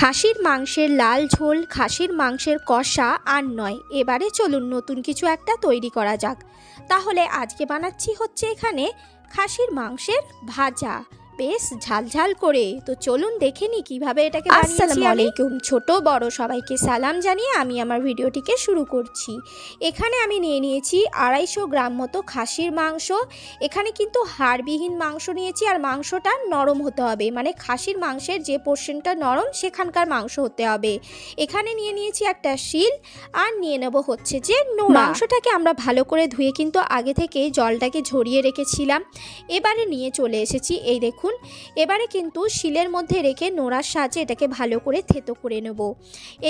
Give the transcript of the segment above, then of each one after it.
খাসির মাংসের লাল ঝোল, খাসির মাংসের কষা আর নয়। এবারে চলুন নতুন কিছু একটা তৈরি করা যাক। তাহলে আজকে বানাচ্ছি হচ্ছে এখানে খাসির মাংসের ভাজা। বেশ ঝালঝাল করে। তো চলুন দেখে নি কীভাবে এটাকে আসসালামু আলাইকুম ছোট বড় সবাইকে সালাম জানিয়ে আমি আমার ভিডিওটিকে শুরু করছি। এখানে আমি নিয়ে নিয়েছি আড়াইশো গ্রাম মতো খাসির মাংস। এখানে কিন্তু হাড়বিহীন মাংস নিয়েছি আর মাংসটা নরম হতে হবে। মানে খাসির মাংসের যে পোর্শনটা নরম সেখানকার মাংস হতে হবে। এখানে নিয়ে নিয়েছি একটা শিল আর নিয়ে নেব হচ্ছে যে নোড়া। মাংসটাকে আমরা ভালো করে ধুয়ে কিন্তু আগে থেকে জলটাকে ঝরিয়ে রেখেছিলাম। এবারে নিয়ে চলে এসেছি এই দেখুন এবারে কিন্তু শিলের মধ্যে রেখে নোড়ার সাহায্যে এটাকে ভালো করে থেতো করে নেব।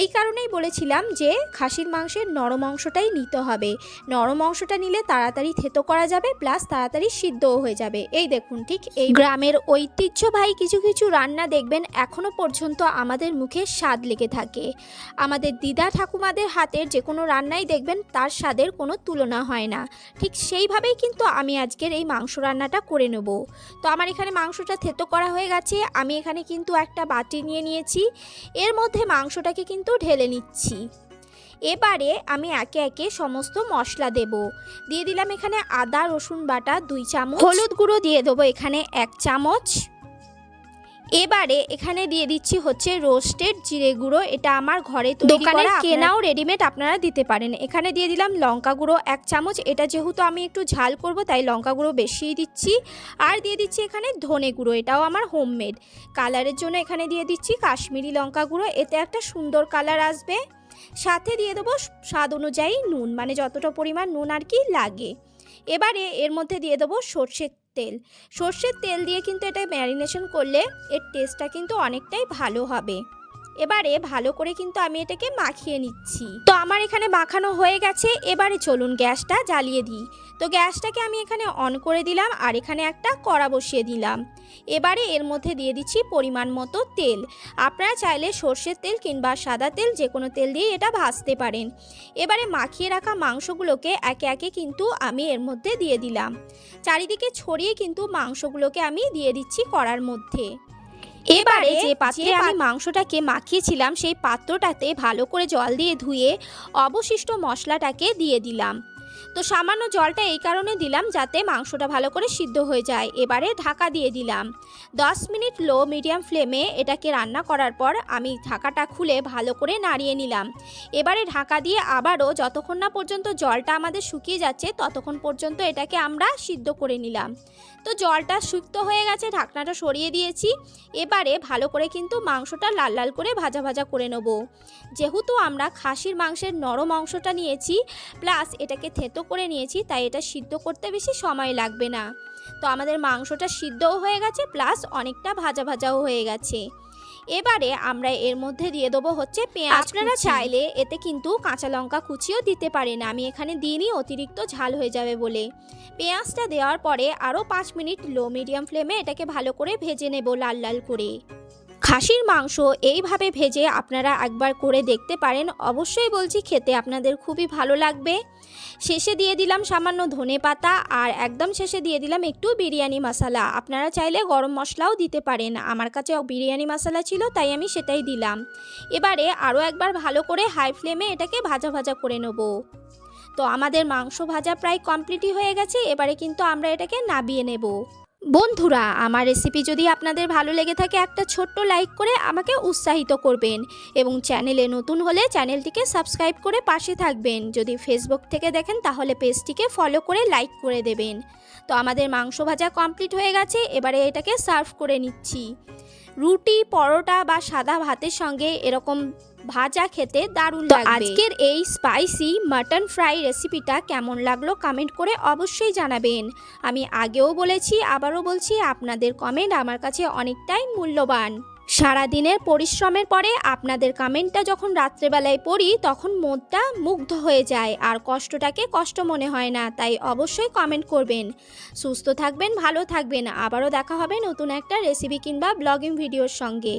এই কারণেই বলেছিলাম যে খাসির মাংসের নরম অংশটাই নিতে হবে। নরম অংশটা নিলে তাড়াতাড়ি থেতো করা যাবে, প্লাস তাড়াতাড়ি সিদ্ধও হয়ে যাবে। এই দেখুন ঠিক এই গ্রামের ঐতিহ্যবাহী কিছু কিছু রান্না দেখবেন এখনও পর্যন্ত আমাদের মুখে স্বাদ লেগে থাকে। আমাদের দিদা ঠাকুমাদের হাতের যে কোনো রান্নাই দেখবেন তার স্বাদের কোনো তুলনা হয় না। ঠিক সেইভাবেই কিন্তু আমি আজকের এই মাংস রান্নাটা করে নেব। তো আমার এখানে মাংসটা থেতো করা হয়ে গেছে, আমি এখানে কিন্তু একটা বাটি নিয়ে নিয়েছি। এর মধ্যে মাংসটাকে কিন্তু ঢেলে নিচ্ছি। এবারে আমি একে একে সমস্ত মশলা দেব। দিয়ে দিলাম এখানে আদা, রসুন বাটা দুই চামচ। হলুদ গুঁড়ো দিয়ে দেবো এখানে এক চামচ। এবারে এখানে দিয়ে দিচ্ছি হচ্ছে রোস্টেড জিরে গুঁড়ো। এটা আমার ঘরে দোকানে কেনাও রেডিমেড আপনারা দিতে পারেন। এখানে দিয়ে দিলাম লঙ্কা গুঁড়ো এক চামচ। এটা যেহেতু আমি একটু ঝাল করব তাই লঙ্কা গুঁড়ো বেশিই দিচ্ছি। আর দিয়ে দিচ্ছি এখানে ধনে গুঁড়ো। এটাও আমার হোমমেড কালারের জন্য এখানে দিয়ে দিচ্ছি কাশ্মীরি লঙ্কা গুঁড়ো। এতে একটা সুন্দর কালার আসবে। সাথে দিয়ে দেবো স্বাদ অনুযায়ী নুন। মানে যতটা পরিমাণ নুন আর কি লাগে। এবারে এর মধ্যে দিয়ে দেবো সর্ষের তেল। সর্ষের তেল দিয়ে কিন্তু এটা ম্যারিনেশন করলে এর টেস্টটা কিন্তু অনেকটাই ভালো হবে। এবারে ভালো করে কিন্তু আমি এটাকে মাখিয়ে নিচ্ছি। তো আমার এখানে মাখানো হয়ে গেছে, এবারে চলুন গ্যাসটা জ্বালিয়ে দিই। তো গ্যাসটাকে আমি এখানে অন করে দিলাম আর এখানে একটা কড়া বসিয়ে দিলাম। এবারে এর মধ্যে দিয়ে দিচ্ছি পরিমাণ মতো তেল। আপনারা চাইলে সর্ষের তেল কিংবা সাদা তেল যে কোনো তেল দিয়ে এটা ভাজতে পারেন। এবারে মাখিয়ে রাখা মাংসগুলোকে একে একে কিন্তু আমি এর মধ্যে দিয়ে দিলাম। চারিদিকে ছড়িয়ে কিন্তু মাংসগুলোকে আমি দিয়ে দিচ্ছি কড়ার মধ্যে। এবারে যে পাত্রে আমি মাংসটাকে মাখিয়েছিলাম সেই পাত্রটাতে ভালো করে জল দিয়ে ধুয়ে অবশিষ্ট মশলাটাকে দিয়ে দিলাম। তো সামান্য জলটা এই কারণে দিলাম যাতে মাংসটা ভালো করে সিদ্ধ হয়ে যায়। এবারে ঢাকা দিয়ে দিলাম। দশ মিনিট লো মিডিয়াম ফ্লেমে এটাকে রান্না করার পর আমি ঢাকাটা খুলে ভালো করে নাড়িয়ে নিলাম। এবারে ঢাকা দিয়ে আবারও যতক্ষণ না পর্যন্ত জলটা আমাদের শুকিয়ে যাচ্ছে, ততক্ষণ পর্যন্ত এটাকে আমরা সিদ্ধ করে নিলাম। তো জলটা শুক্ত হয়ে গেছে, ঢাকনাটা সরিয়ে দিয়েছি। এবারে ভালো করে কিন্তু মাংসটা লাল লাল করে ভাজা ভাজা করে নেব। যেহেতু আমরা খাসির মাংসের নরম অংশটা নিয়েছি, প্লাস এটাকে থেতো করে নিয়েছি তাই এটা সিদ্ধ করতে বেশি সময় লাগবে না। তো আমাদের মাংসটা সিদ্ধও হয়ে গেছে প্লাস অনেকটা ভাজা ভাজাও হয়ে গেছে। এবারে আমরা এর মধ্যে দিয়ে দেবো হচ্ছে পেঁয়াজ আপনারা চাইলে এতে কিন্তু কাঁচা লঙ্কা কুচিও দিতে পারেন আমি এখানে দিইনি অতিরিক্ত ঝাল হয়ে যাবে বলে। পেঁয়াজটা দেওয়ার পরে আরও পাঁচ মিনিট লো মিডিয়াম ফ্লেমে এটাকে ভালো করে ভেজে নেব লাল লাল করে। খাসির মাংস এইভাবে ভেজে আপনারা একবার করে দেখতে পারেন। অবশ্যই বলছি খেতে আপনাদের খুবই ভালো লাগবে। শেষে দিয়ে দিলাম সামান্য ধনে পাতা আর একদম শেষে দিয়ে দিলাম একটু বিরিয়ানি মশলা। আপনারা চাইলে গরম মশলাও দিতে পারেন। আমার কাছে বিরিয়ানি মশলা ছিল, তাই আমি সেটাই দিলাম। এবারে আরও একবার ভালো করে হাই ফ্লেমে এটাকে ভাজা ভাজা করে নেব। তো আমাদের মাংস ভাজা প্রায় কমপ্লিটই হয়ে গেছে। এবারে কিন্তু আমরা এটাকে নাবিয়ে নেব। বন্ধুরা, আমার রেসিপি যদি আপনাদের ভালো লেগে থাকে, একটা ছোট্ট লাইক করে আমাকে উৎসাহিত করবেন এবং চ্যানেলে নতুন হলে চ্যানেলটিকে সাবস্ক্রাইব করে পাশে থাকবেন। যদি ফেসবুক থেকে দেখেন, তাহলে পেজটিকে ফলো করে লাইক করে দেবেন। তো আমাদের মাংস ভাজা কমপ্লিট হয়ে গেছে, এবারে এটাকে সার্ভ করে নিচ্ছি। রুটি পরোটা বা সাদা ভাতের সঙ্গে এরকম ভাজা খেতে দারুণ লাগবে। আজকের এই স্পাইসি মাটন ফ্রাই রেসিপিটা কেমন লাগল কমেন্ট করে অবশ্যই জানাবেন। আমি আগেও বলেছি আবারও বলছি আপনাদের কমেন্ট আমার কাছে অনেকটাই মূল্যবান। সারাদিনের পরিশ্রমের পরে আপনাদের কামেন্টটা যখন রাত্রেবেলায় পড়ি, তখন মনটা মুগ্ধ হয়ে যায়। আর কষ্টটাকে কষ্ট মনে হয় না, তাই অবশ্যই কমেন্ট করবেন। সুস্থ থাকবেন, ভালো থাকবেন। আবারও দেখা হবে নতুন একটা রেসিপি কিংবা ব্লগিং ভিডিওর সঙ্গে।